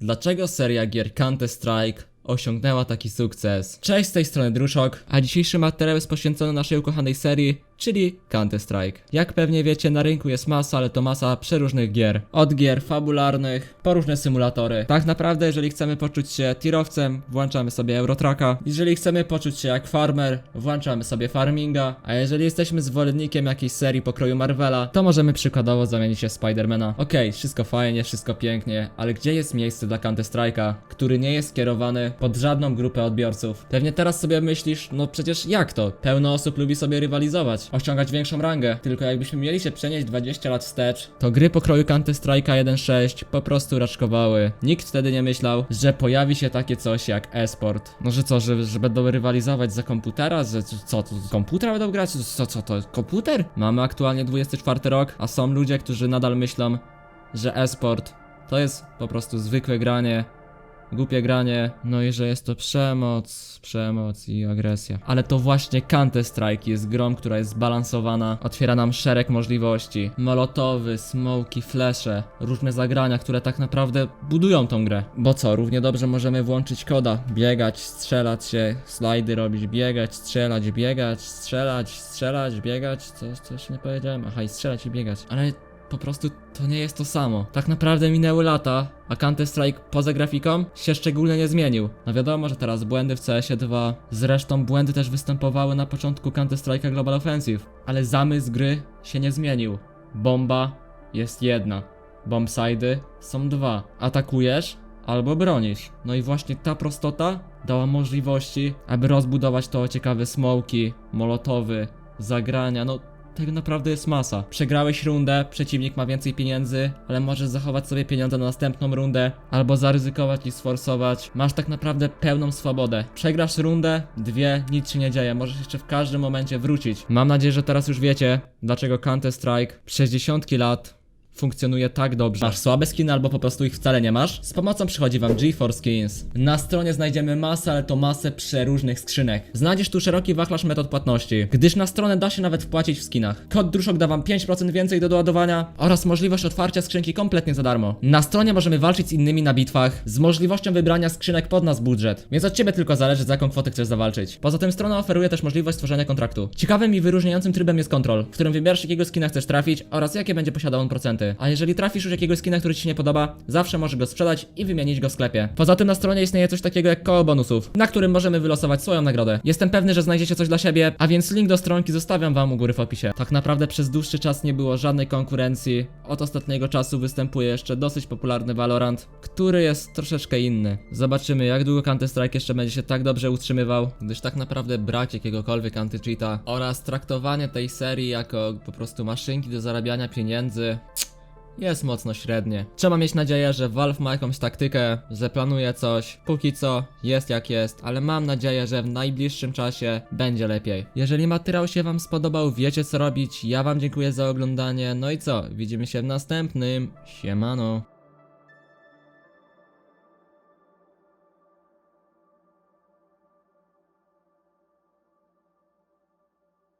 Dlaczego seria gier Counter-Strike osiągnęła taki sukces? Cześć, z tej strony Druszok, a dzisiejszy materiał jest poświęcony naszej ukochanej serii, czyli Counter-Strike. Jak pewnie wiecie, na rynku jest masa, ale to masa przeróżnych gier. Od gier fabularnych, po różne symulatory. Tak naprawdę, jeżeli chcemy poczuć się tirowcem, włączamy sobie Eurotraka. Jeżeli chcemy poczuć się jak farmer, włączamy sobie farminga. A jeżeli jesteśmy zwolennikiem jakiejś serii pokroju Marvela, to możemy przykładowo zamienić się w Spidermana. Okej, wszystko fajnie, wszystko pięknie, ale gdzie jest miejsce dla Counter-Strike'a, który nie jest skierowany pod żadną grupę odbiorców? Pewnie teraz sobie myślisz, no przecież jak to? Pełno osób lubi sobie rywalizować, osiągać większą rangę. Tylko jakbyśmy mieli się przenieść 20 lat wstecz, to gry pokroju Counter-Strike'a 1.6 po prostu raczkowały. Nikt wtedy nie myślał, że pojawi się takie coś jak e-sport. No że co, że, że będą rywalizować za komputera? Że co, to z komputera będą grać? Co, co to, komputer? Mamy aktualnie 24 rok, a są ludzie, którzy nadal myślą, że e-sport to jest po prostu zwykłe granie, głupie granie, no i że jest to przemoc, przemoc i agresja. Ale to właśnie Counter-Strike jest grą, która jest zbalansowana, otwiera nam szereg możliwości. Molotowy, smoki, flesze, różne zagrania, które tak naprawdę budują tą grę. Bo co, równie dobrze możemy włączyć koda, biegać, strzelać się, slajdy robić, biegać, strzelać, biegać, strzelać, strzelać, biegać, coś, coś nie powiedziałem, aha i strzelać i biegać. Ale po prostu to nie jest to samo. Tak naprawdę minęły lata, a Counter-Strike poza grafiką się szczególnie nie zmienił. No wiadomo, że teraz błędy w CS-ie 2, zresztą błędy też występowały na początku Counter-Strike'a Global Offensive, ale zamysł gry się nie zmienił. Bomba jest jedna, bombsidy są dwa. Atakujesz albo bronisz. No i właśnie ta prostota dała możliwości, aby rozbudować to ciekawe smoki, molotowy, zagrania, no tego naprawdę jest masa. Przegrałeś rundę, przeciwnik ma więcej pieniędzy, ale możesz zachować sobie pieniądze na następną rundę, albo zaryzykować i sforsować. Masz tak naprawdę pełną swobodę. Przegrasz rundę, dwie, nic się nie dzieje, możesz jeszcze w każdym momencie wrócić. Mam nadzieję, że teraz już wiecie, dlaczego Counter-Strike przez dziesiątki lat funkcjonuje tak dobrze. Masz słabe skiny albo po prostu ich wcale nie masz? Z pomocą przychodzi wam GeForce Skins. Na stronie znajdziemy masę, ale to masę przeróżnych skrzynek. Znajdziesz tu szeroki wachlarz metod płatności, gdyż na stronę da się nawet wpłacić w skinach. Kod Druszok da wam 5% więcej do doładowania oraz możliwość otwarcia skrzynki kompletnie za darmo. Na stronie możemy walczyć z innymi na bitwach, z możliwością wybrania skrzynek pod nas budżet, więc od ciebie tylko zależy za jaką kwotę chcesz zawalczyć. Poza tym strona oferuje też możliwość stworzenia kontraktu. Ciekawym i wyróżniającym trybem jest kontrol, w którym wybierasz jakiego skina chcesz trafić oraz jakie będzie posiadał on procenty. A jeżeli trafisz już jakiegoś skina, który ci się nie podoba, zawsze możesz go sprzedać i wymienić go w sklepie. Poza tym na stronie istnieje coś takiego jak koło bonusów, na którym możemy wylosować swoją nagrodę. Jestem pewny, że znajdziecie coś dla siebie, a więc link do stronki zostawiam wam u góry w opisie. Tak naprawdę przez dłuższy czas nie było żadnej konkurencji. Od ostatniego czasu występuje jeszcze dosyć popularny Valorant, który jest troszeczkę inny. Zobaczymy jak długo Counter-Strike jeszcze będzie się tak dobrze utrzymywał, gdyż tak naprawdę brak jakiegokolwiek anti-cheata oraz traktowanie tej serii jako po prostu maszynki do zarabiania pieniędzy jest mocno średnie. Trzeba mieć nadzieję, że Valve ma jakąś taktykę, że planuje coś. Póki co jest jak jest, ale mam nadzieję, że w najbliższym czasie będzie lepiej. Jeżeli materiał się wam spodobał, wiecie co robić. Ja wam dziękuję za oglądanie. No i co? Widzimy się w następnym. Siemano.